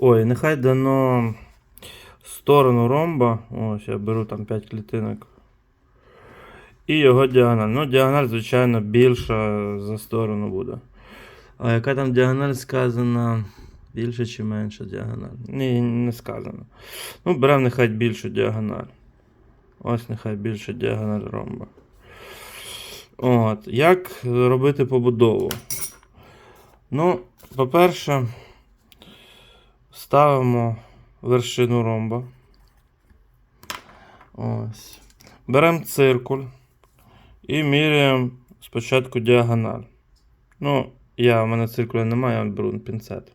Ой, нехай дано сторону ромба. Ось, я беру там 5 клітинок. І його діагональ. Ну, діагональ, звичайно, більша за сторону буде. А яка там діагональ сказана? Більше чи менше діагональ? Ні, не сказано. Ну, беремо нехай більшу діагональ. Ось нехай більше діагональ ромба. От. Як робити побудову? Ну, по-перше, ставимо вершину ромба. Ось. Беремо циркуль і міряємо спочатку діагональ. Ну, я, в мене циркуля немає, я беру пінцет.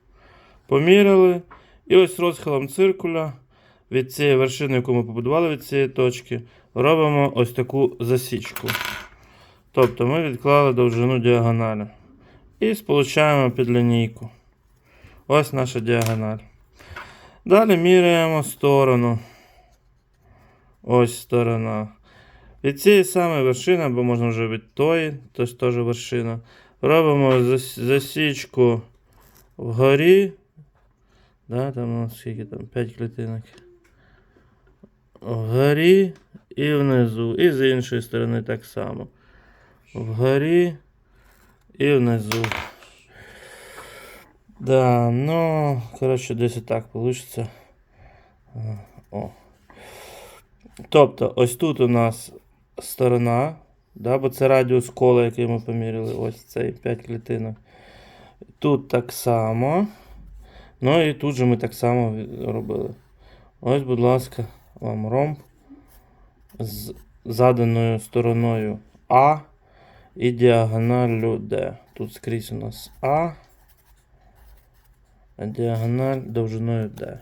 Поміряли. І ось розхилом циркуля від цієї вершини, яку ми побудували від цієї точки, робимо ось таку засічку. Тобто ми відклали довжину діагоналі. І сполучаємо під лінійку. Ось наша діагональ. Далі міряємо сторону. Ось сторона. Від цієї самої вершини, або можна вже від тої, тож теж вершина. Робимо засічку вгорі. Да, там у нас скільки там 5 клітинок. Вгорі і внизу. І з іншої сторони так само. Вгорі і внизу. Да, ну, коротше, десь так вийде. О. Тобто, ось тут у нас сторона, да, бо це радіус кола, який ми поміряли. Ось цей 5 клітинок. Тут так само. Ну і тут же ми так само робили. Ось, будь ласка, вам ромб з заданою стороною А і діагоналлю D. Тут скрізь у нас А, а діагональ довжиною D.